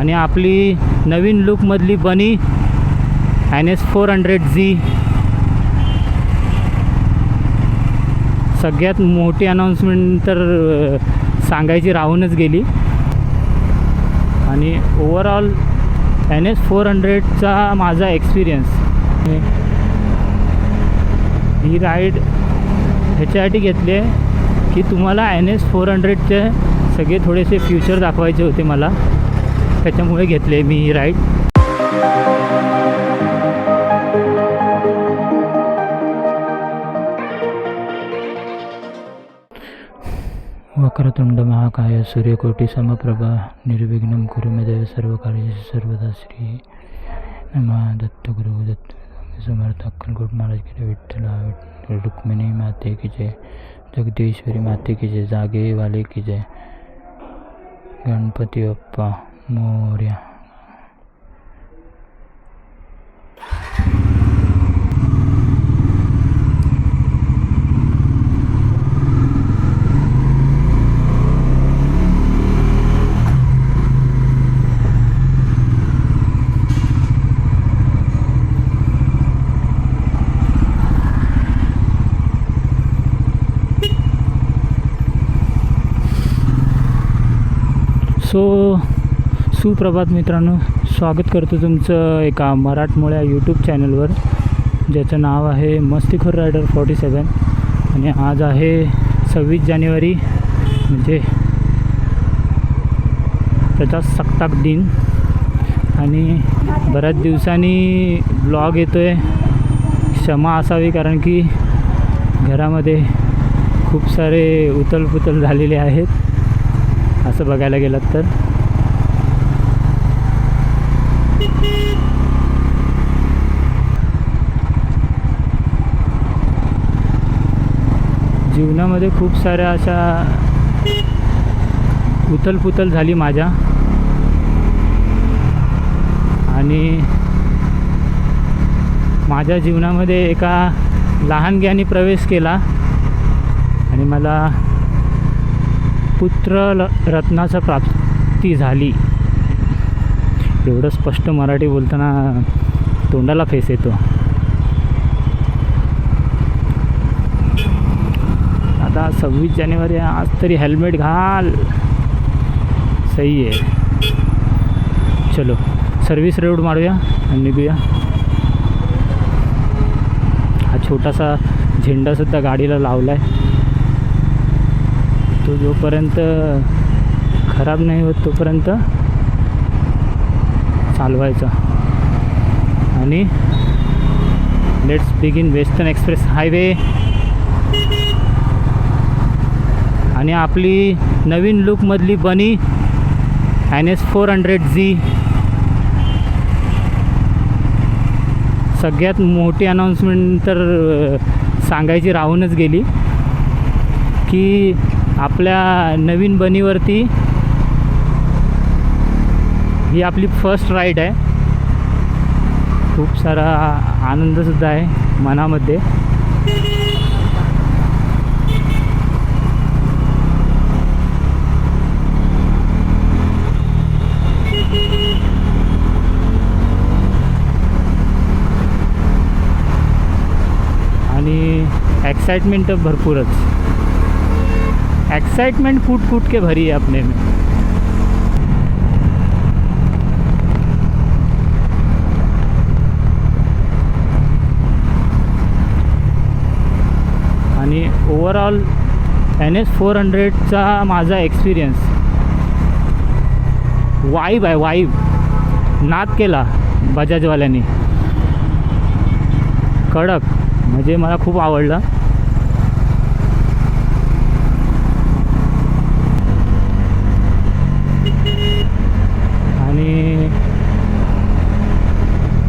आणि आपली नवीन लुकमधली बनी N S four hundred Z सगळ्यात मोठी अनाऊन्समेंट तर सांगायची राहूनच गेली. आणि ओवरऑल एन एस फोर हंड्रेडचा माझा एक्सपिरियन्स ही राईड ह्याच्यासाठी घेतली आहे की तुम्हाला एन एस फोर हंड्रेडचे सगळे थोडेसे फ्युचर दाखवायचे होते मला. त्याच्यामुळे घेतले मी ही राईड वक्रतुंड महाकाय सूर्यकोटी समप्रभा निर्विघ्न कुरु मे सर्व कार्यशी सर्वदा श्री नमः। दत्तगुरु दत्त समर्थ। अक्कलकोट महाराज की विठ्ठला विठ्ठल रुक्मिणी माते की जय। जगदीश्वरी माते की जय। जागे वाले की जय। गणपती बाप्पा मोर्या सो सुप्रभात मित्रांनो स्वागत करतो तुमचं एका मराठमोळ्या यूट्यूब चॅनलवर ज्याचं नाव आहे मस्तीखोर रायडर फॉर्टी सेवन आणि आज आहे सव्वीस जानेवारी म्हणजे प्रजासत्ताक दिन. आणि बऱ्याच दिवसांनी ब्लॉग येतो आहे क्षमा असावी कारण की घरामध्ये खूप सारे उथलपुथल झालेले आहेत. असं बघायला गेलात तर. जीवनामध्ये खूप साऱ्या अशा उथलपुथल झाली माझ्या. आणि माझ्या जीवनामध्ये एका लहानग्याने प्रवेश केला. आणि मला पुत्र ल रत्नाचा प्राप्ती झाली. एवढं स्पष्ट मराठी बोलताना तोंडाला फेस येतो. आता सव्वीस जानेवारी आहे, आज तरी हेल्मेट घाल. सही आहे. चलो सर्विस रोड मारूया आणि निघूया. हा छोटासा झेंडासुद्धा गाडीला लावला आहे तो जोपर्यंत खराब नाही होत तोपर्यंत चालवायचा. आणि let's begin western express highway आणि आपली नवीन लुकमधली बनी N S four hundred Z सगळ्यात मोठी अनाऊन्समेंट तर सांगायची राहूनच गेली की आपल्या नवीन बनीवरती ही आपली फर्स्ट राईड आहे. खूप सारा आनंदसुद्धा आहे मनामध्ये आणि एक्साइटमेंट तर भरपूरच. एक्साइटमेंट फूट फूट के भरी है अपने में आणि ओवरऑल एन एस फोर हंड्रेडचा माझा एक्सपिरियन्स वाईब आहे वाईब नाद केला बजाजवाल्यांनी. कडक. म्हणजे मला खूप आवडलं आणि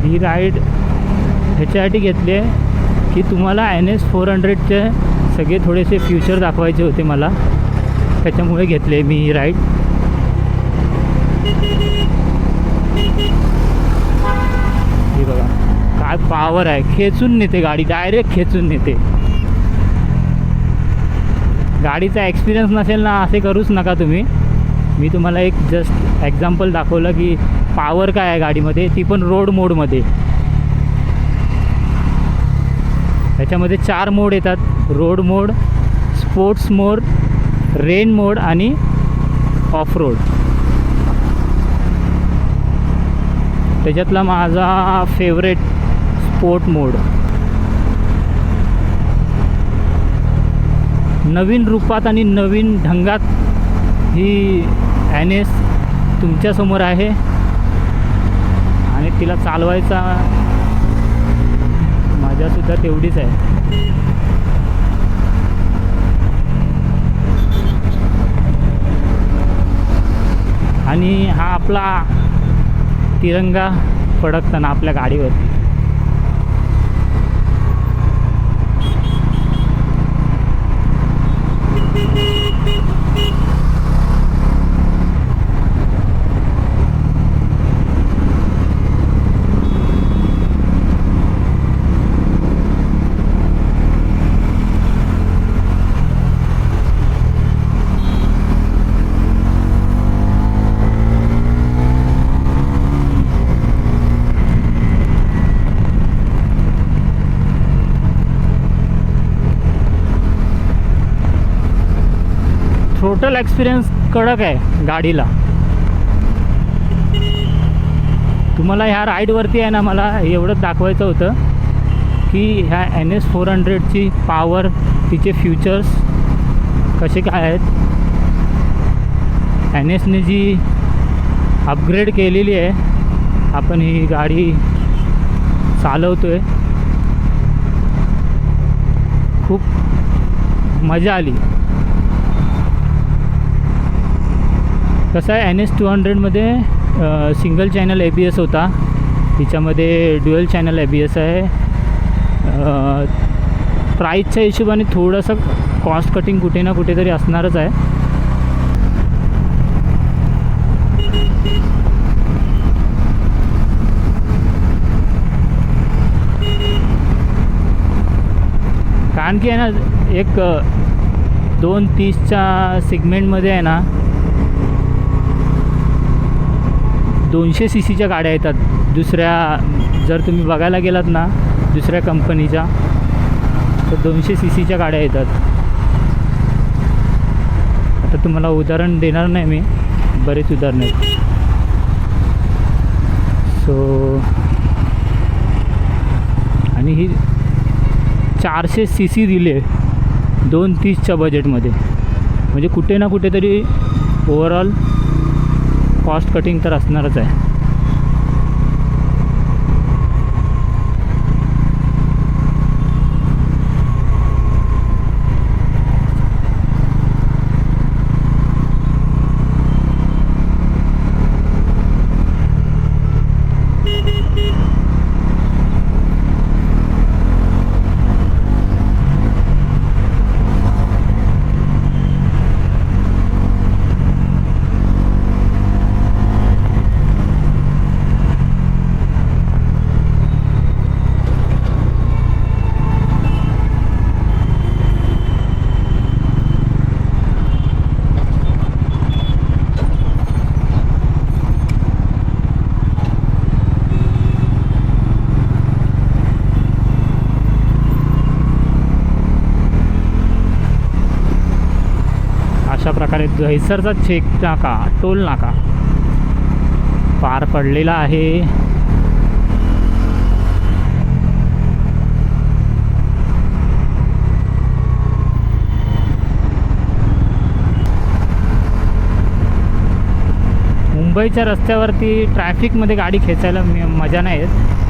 ही राईड ह्याच्यासाठी घेतली आहे की तुम्हाला एन एस फोर हंड्रेडचे सगळे थोडेसे फ्युचर दाखवायचे होते मला. त्याच्यामुळे घेतले मी ही राईड हे बघा काय पावर आहे. खेचून नेते गाडी डायरेक्ट खेचून नेते. गाडीचा एक्सपिरियन्स नसेल ना असे करूच नका तुम्ही. मी तुम्हाला एक जस्ट एक्झाम्पल दाखवलं की पॉवर काय आहे गाडीमध्ये? ती पण रोड मोडमध्ये त्याच्यामध्ये चार मोड येतात. Road mode sports mode rain mode आणि ऑफ रोड त्याच्यातला माझा फेवरेट स्पोर्ट मोड नवीन रूपात आणि नवीन ढंगात ही ॲन एस तुमच्यासमोर आहे. तिला चालवायचा मजासुद्धा तेवढीच आहे. आणि हा आपला तिरंगा फडकताना आपल्या गाडीवरती. टोटल एक्सपिरियन्स कडक आहे गाडीला. तुम्हाला ह्या राईडवरती आहे ना मला एवढंच दाखवायचं होतं की ह्या एन एस फोर हंड्रेडची पॉवर तिचे फ्युचर्स कसे काय आहेत? एन एसने जी अपग्रेड केलेली आहे आपण ही गाडी चालवतो आहे खूप मजा आली. कसं आहे N S two हंड्रेडमध्ये single channel A B S होता. तिच्यामध्ये dual channel A B S आहे. प्राईजच्या हिशोबाने थोडंसं कॉस्ट कटिंग कुठे ना कुठेतरी असणारच आहे. कारण की आहे ना एक दोन तीसच्या सिगमेंटमध्ये आहे ना दोनशे सी सीच्या गाड्या येतात. दुसऱ्या जर तुम्ही बघायला गेलात ना दुसऱ्या कंपनीच्या तर दोनशे सी सीच्या गाड्या येतात. आता तुम्हाला उदाहरण देणार नाही मी बरेच उदाहरण आहेत. सो आणि ही चारशे सी सी दिले दोन तीसच्या बजेटमध्ये म्हणजे कुठे ना कुठेतरी ओवरऑल कॉस्ट कटिंग तर असणारच आहे अशा प्रकारे दहिसरचा चेक नाका टोल नाका. पार पडलेला आहे. मुंबईच्या रस्त्यावरती ट्रॅफिकमध्ये गाडी खेचायला मजा नाही येत.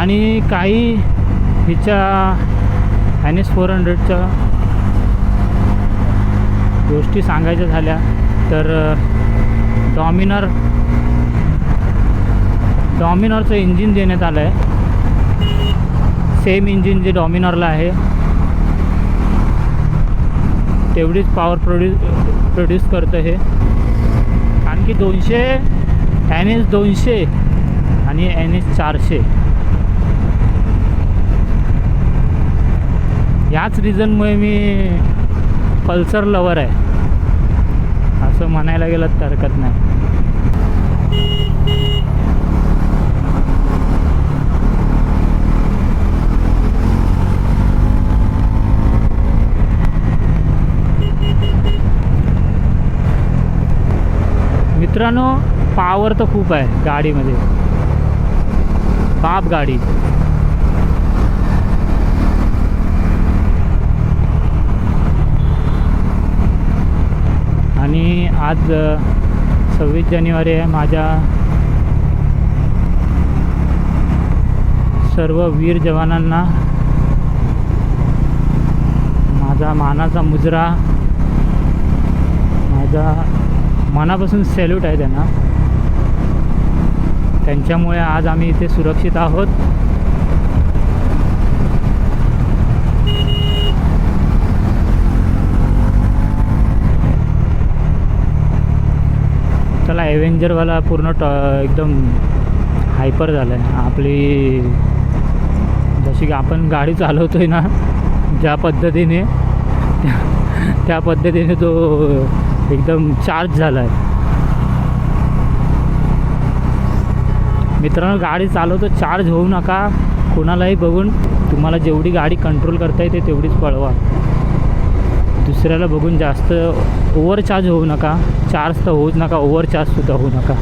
आणि काही हिच्या एन एस फोर हंड्रेडच्या गोष्टी सांगायच्या झाल्या तर डॉमिनर डॉमिनरचं इंजिन देण्यात आलं आहे सेम इंजिन जे डॉमिनरला आहे. तेवढीच पॉवर प्रोड्यूस प्रोड्यूस करतं हे. आणखी दोनशे एन एस दोनशे आणि एन एस चारशे. याच रिझनमुळे मी पल्सर लवर आहे. असं म्हणायला गेलं तर हरकत नाही. मित्रांनो पावर तर खूप आहे गाडीमध्ये. बाप गाडी. आणि आज सव्वीस जानेवारी आहे माझ्या सर्व वीर जवानांना माझा मानाचा मुजरा माझा मनापासून सॅल्यूट आहे त्यांना. त्यांच्यामुळे आज आम्ही इथे सुरक्षित आहोत. ॲव्हेंजरवाला पूर्ण टॉ एकदम हायपर झाला आहे आपली जशी की आपण गाडी चालवतो आहे ना ज्या पद्धतीने त्या- त्या पद्धतीने तो एकदम चार्ज झाला आहे मित्रांनो गाडी चालवतो चार्ज होऊ नका. कोणालाही बघून तुम्हाला जेवढी गाडी कंट्रोल करता येते तेवढीच पळवा. दुसऱ्याला बघून जास्त ओव्हरचार्ज होऊ नका. चार्ज तर होऊच नका ओव्हरचार्जसुद्धा होऊ नका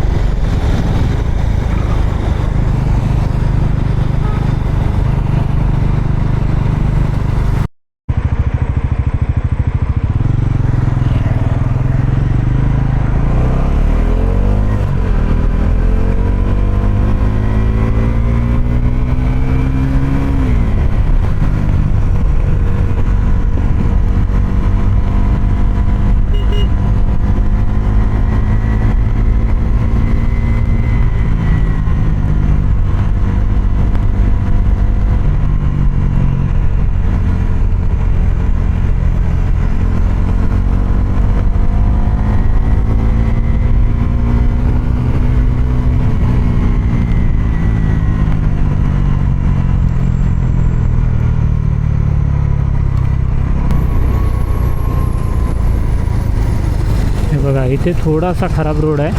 हे बघा इथे थोडासा खराब रोड आहे.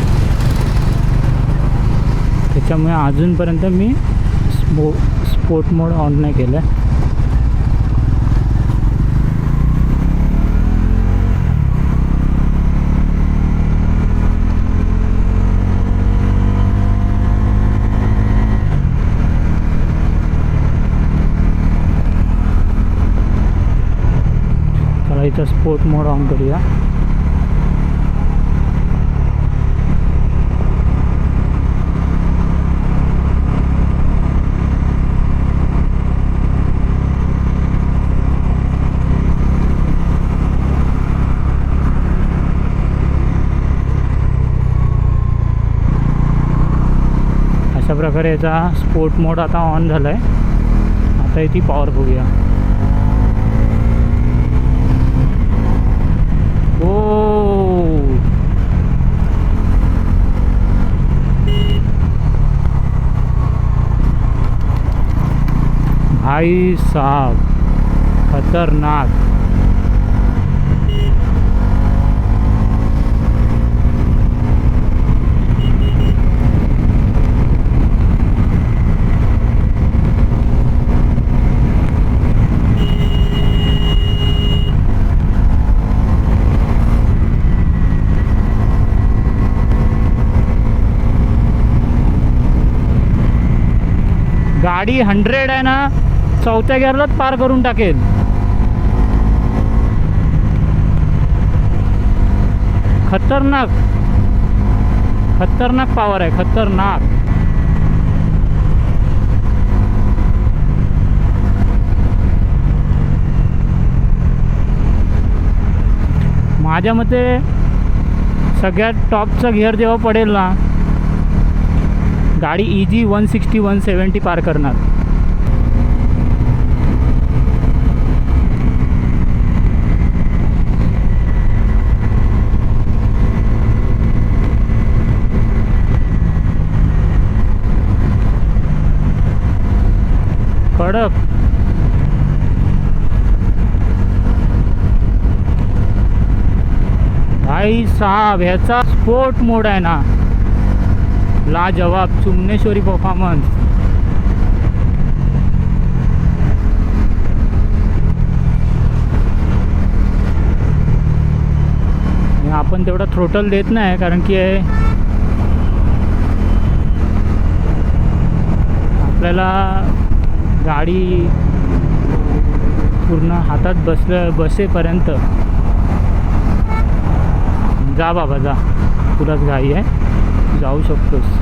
त्याच्यामुळे अजूनपर्यंत मी स्पो स्पोर्ट मोड ऑन नाही केलं आहे चला इथं स्पोर्ट मोड ऑन करूया अशा प्रकारे याचा स्पोर्ट मोड आता ऑन झाला आहे आता ती पॉवर बघूया. ओ! भाई साहब खतरनाक. गाडी हंड्रेड आहे ना चौथ्या गिअरलाच पार करून टाकेल. खतरनाक. खतरनाक पॉवर आहे खतरनाक. माझ्या मते सगळ्यात टॉपचा गिअर जेव्हा पडेल ना गाडी easy one sixty one seventy पार करणार. कडक. भाई साहेब ह्याचा स्पोर्ट मोड आहे ना. लाजवाब चुमनेश्वरी परफॉर्मन्स आपण तेवढा थ्रोटल देत नाही कारण की आपल्याला गाडी पूर्ण हातात बसलं बसेपर्यंत. जा बाबा जा. तुलाच घाई आहे. जाऊ शकतोस.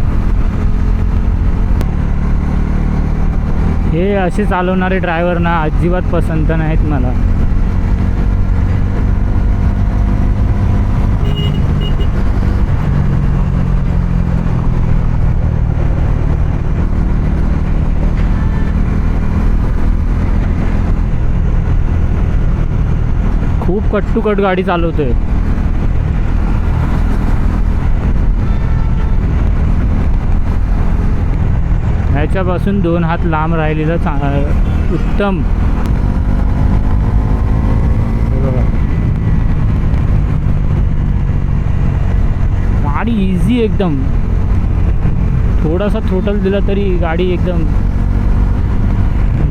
हे असे चालवणारे ड्रायव्हर ना अजिबात पसंत नाहीत मला. खूप कट टू कट गाडी चालवतोय. त्याच्यापासून दोन हात लांब राहिलेलं चा उत्तम. गाडी इझी एकदम. थोडासा थ्रोटल दिला तरी गाडी एकदम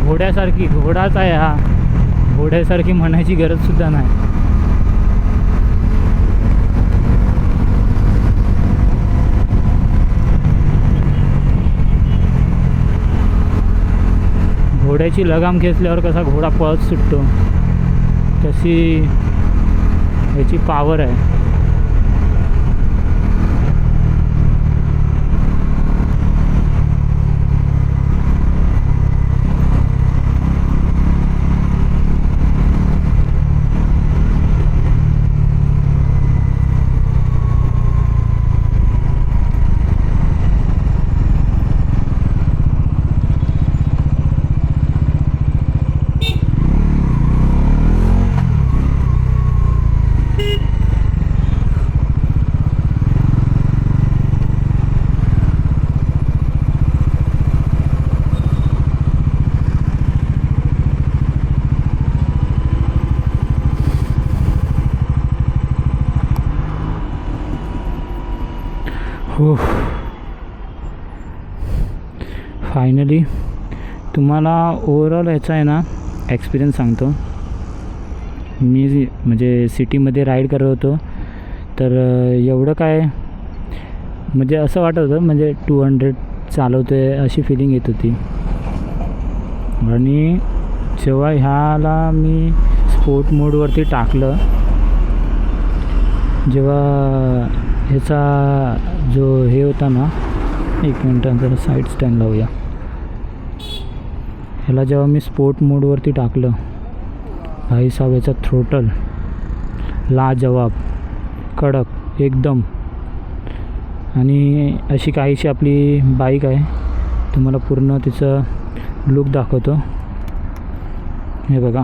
घोड्यासारखी घोडाच आहे हा. घोड्यासारखी म्हणायची गरजसुद्धा नाही. घोड्याची लगाम खेचल्यावर कसा घोडा पळत सुटतो तशी याची पावर आहे हो फायनली तुम्हाला ओवरऑल ह्याचा आहे ना एक्सपिरियन्स सांगतो. मी म्हणजे सिटीमध्ये राईड करत होतो तर एवढं काय म्हणजे असं वाटत होतं म्हणजे टू हंड्रेड चालवतो आहे अशी फिलिंग येत होती. आणि जेव्हा ह्याला मी स्पोर्ट मोडवरती टाकलं जेव्हा ह्याचा जो हे होता ना एक मिनटं साईड स्टँड लावूया ह्याला जेव्हा मी स्पोर्ट मोडवरती टाकलं भाईसाहेब याचा थ्रोटल लाजवाब कडक एकदम. आणि अशी काहीशी आपली बाईक आहे तुम्हाला पूर्ण तिचं लुक दाखवतो. हे बघा.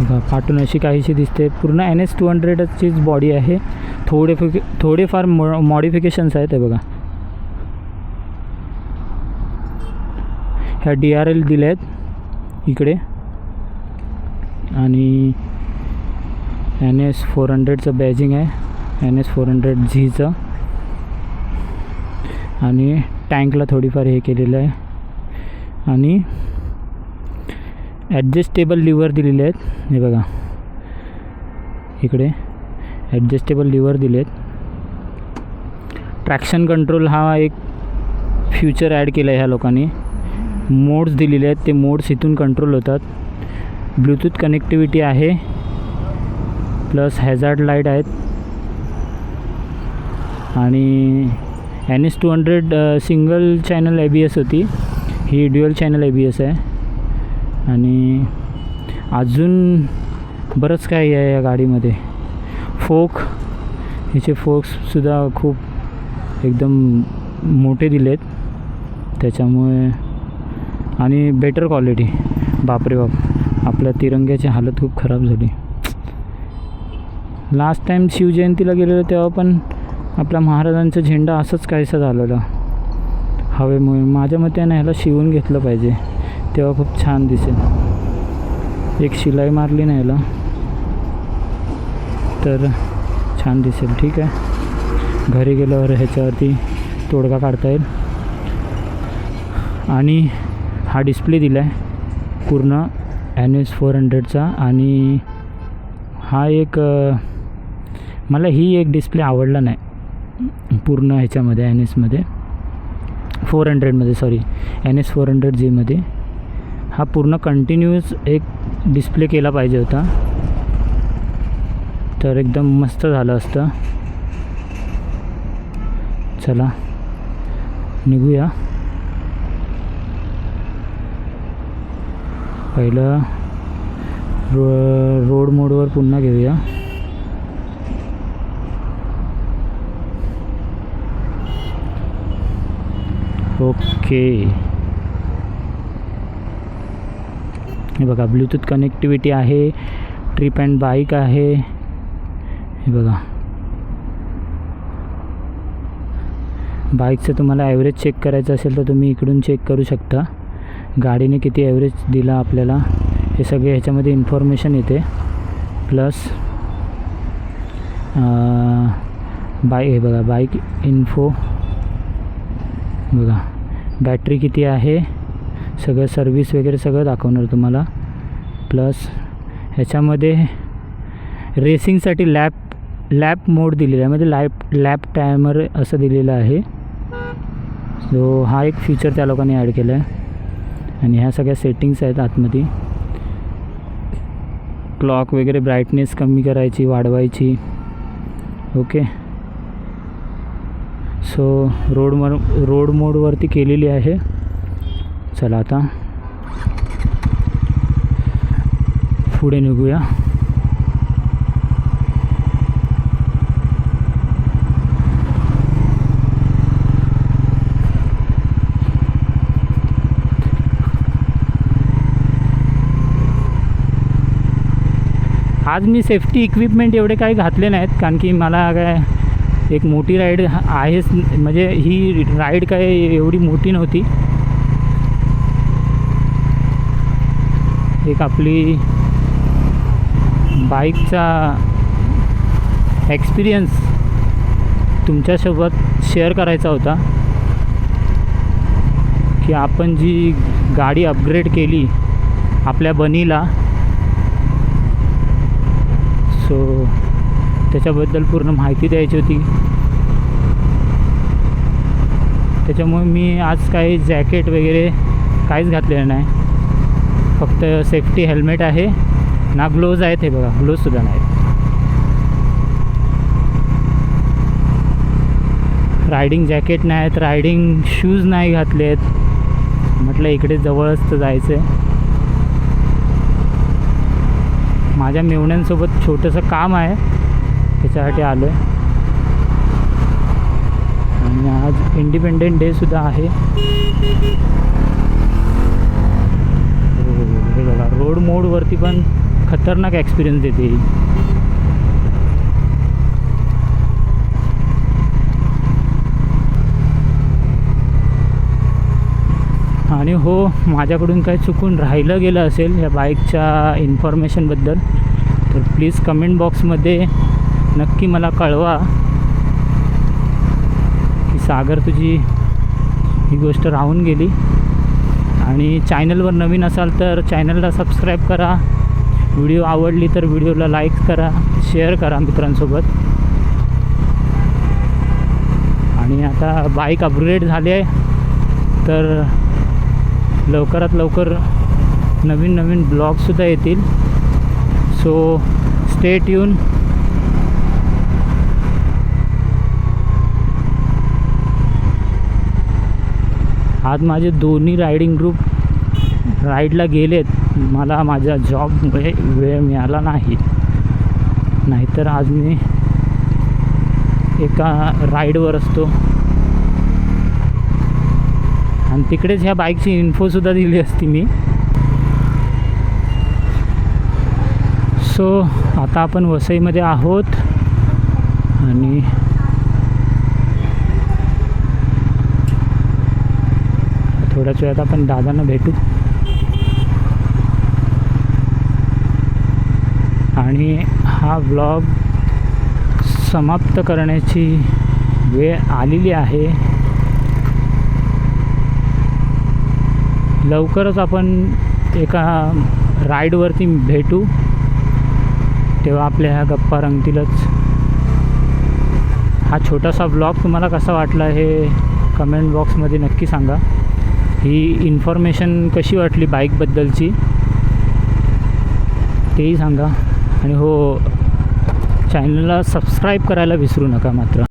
बघा फाटून अशी काहीशी दिसते. पूर्ण एन एस टू हंड्रेडचीच बॉडी आहे. थोडे थोडेफार मॉ मॉडिफिकेशन्स आहेत हे बघा. ह्या डी आर एल दिल्या आहेत इकडे. आणि एन एस फोर हंड्रेडचं बॅजिंग आहे. एन एस फोर हंड्रेड झीचं आणि टँकला थोडीफार हे केलेलं आहे. आणि ॲडजस्टेबल लिव्हर दिलेले आहेत. हे बघा. इकडे. ॲडजस्टेबल लिव्हर दिले आहेत ट्रॅक्शन कंट्रोल हा एक फ्युचर ॲड केला आहे ह्या लोकांनी. मोड्स दिलेले आहेत ते मोड्स इथून कंट्रोल होतात. ब्लूटूथ कनेक्टिव्हिटी आहे. प्लस हॅझार्ड लाइट आहेत. आणि N S two hundred single channel A B S होती. ही dual channel A B S आहे. आणि अजून बरंच काही आहे या गाडीमध्ये. फोक हिचे फोक्ससुद्धा खूप एकदम मोठे दिले आहेत त्याच्यामुळे आणि बेटर क्वालिटी बापरे बाप. आपल्या तिरंग्याची हालत खूप खराब झाली. लास्ट टाईम शिवजयंतीला गेलेलो तेव्हा पण आपल्या महाराजांचा झेंडा असंच काहीसा झालेला. हवेमुळे माझ्या मते ना ह्याला शिवून घेतलं पाहिजे. तेव्हा खूप छान दिसेल. एक शिलाई मारली ना ह्याला. तर छान दिसेल ठीक आहे. घरी गेल्यावर ह्याच्यावरती तोडगा काढता येईल. आणि हा डिस्प्ले दिला आहे पूर्ण एन एस फोर हंड्रेडचा आणि हा एक मला ही एक डिस्प्ले आवडला नाही. पूर्ण ह्याच्यामध्ये एन एसमध्ये four हंड्रेडमध्ये sorry N S four hundred जीमध्ये हा पूर्ण कंटिन्यूस एक डिस्प्ले केला पाहिजे होता. तर एकदम मस्त झालं असतं. चला निघूया. पहिलं रो रोड मोडवर पुन्हा घेऊया. ओके. हे बघा ब्लूटूथ कनेक्टिव्हिटी आहे ट्रिप अँड बाईक आहे. हे बघा. बाईकचं तुम्हाला ॲव्हरेज चेक करायचं असेल तर तुम्ही इकडून चेक करू शकता. गाडीने किती ॲव्हरेज दिला आपल्याला हे सगळे ह्याच्यामध्ये इन्फॉर्मेशन येते. प्लस बाईक हे बघा बाईक इन्फो बघा बॅटरी किती आहे? सगळं सर्विस वगैरे सगळं दाखवणार तुम्हाला. प्लस ह्याच्यामध्ये रेसिंगसाठी लॅप लॅप मोड दिलेला आहे. म्हणजे लॅप लॅप टायमर असं दिलेलं आहे. सो हा एक फीचर त्या लोकांनी ॲड केला आहे. आणि ह्या सगळ्या सेटिंग्स आहेत आतमध्ये. क्लॉक वगैरे ब्राईटनेस कमी करायची वाढवायची. ओके सो रोड मर रोड मोडवरती केलेली आहे. चला आता पुढे निघूया. आज मी सेफ्टी इक्विपमेंट एवढे काही घातले नाहीत कारण की मला काय एक मोठी राईड आहेच म्हणजे ही राईड काय एवढी मोठी नव्हती. एक आपली बाईकचा एक्सपिरियन्स तुमच्यासोबत शेअर करायचा होता. की आपण जी गाडी अपग्रेड केली आपल्या बनीला सो त्याच्याबद्दल पूर्ण माहिती द्यायची होती. त्याच्यामुळे मी आज काही जॅकेट वगैरे काहीच घातलेलं नाही. फक्त सेफ्टी हेल्मेट आहे. ना ग्लोज आहेत हे बघा ग्लोजसुद्धा नाहीत. रायडिंग जॅकेट नाही आहेत रायडिंग शूज नाही घातले आहेत म्हटलं इकडे जवळच तर जायचं आहे माझ्या मेवण्यांसोबत छोटंसं काम आहे. त्याच्यासाठी आलो आहे आणि आज इंडिपेंडेंट डेसुद्धा आहे. हे बघा रोड मोडवरती पण खतरनाक एक्सपिरियन्स देते आणि हो माझ्याकडून काही चुकून राहिलं गेलं असेल या बाईकच्या इन्फॉर्मेशनबद्दल तर प्लीज कमेंट बॉक्समध्ये नक्की मला कळवा की सागर तुझी ही गोष्ट राहून गेली. आणि चॅनलवर नवीन असाल तर चॅनलला सबस्क्राईब करा. व्हिडिओ आवडली तर व्हिडिओला लाईक करा शेअर करा मित्रांसोबत. आणि आता बाईक अपग्रेड झाली आहे तर लवकरात लवकर नवीन नवीन ब्लॉगसुद्धा येतील. सो स्टेट येऊन आज माझे दोन्ही रायडिंग ग्रुप राईडला गेलेत. मला माझ्या जॉबमुळे वेळ मिळाला नाही. नाहीतर आज मी एका राईडवर असतो. आणि तिकडेच ह्या बाईकची इन्फोसुद्धा दिली असती मी. सो आता आपण वसईमध्ये आहोत. आणि थोड्याच वेळात आपण दादांना भेटू. आणि हा ब्लॉग समाप्त करण्याची वेळ आलेली आहे. लवकरच आपण एका राईडवरती भेटू. तेव्हा आपल्या ह्या गप्पा रंगतीलच. हा छोटासा ब्लॉग तुम्हाला कसा वाटला हे कमेंट बॉक्समध्ये नक्की सांगा. ही इन्फॉर्मेशन कशी वाटली बाईकबद्दलची तेही सांगा. आणि हो चॅनलला सबस्क्राईब करायला विसरू नका मात्र.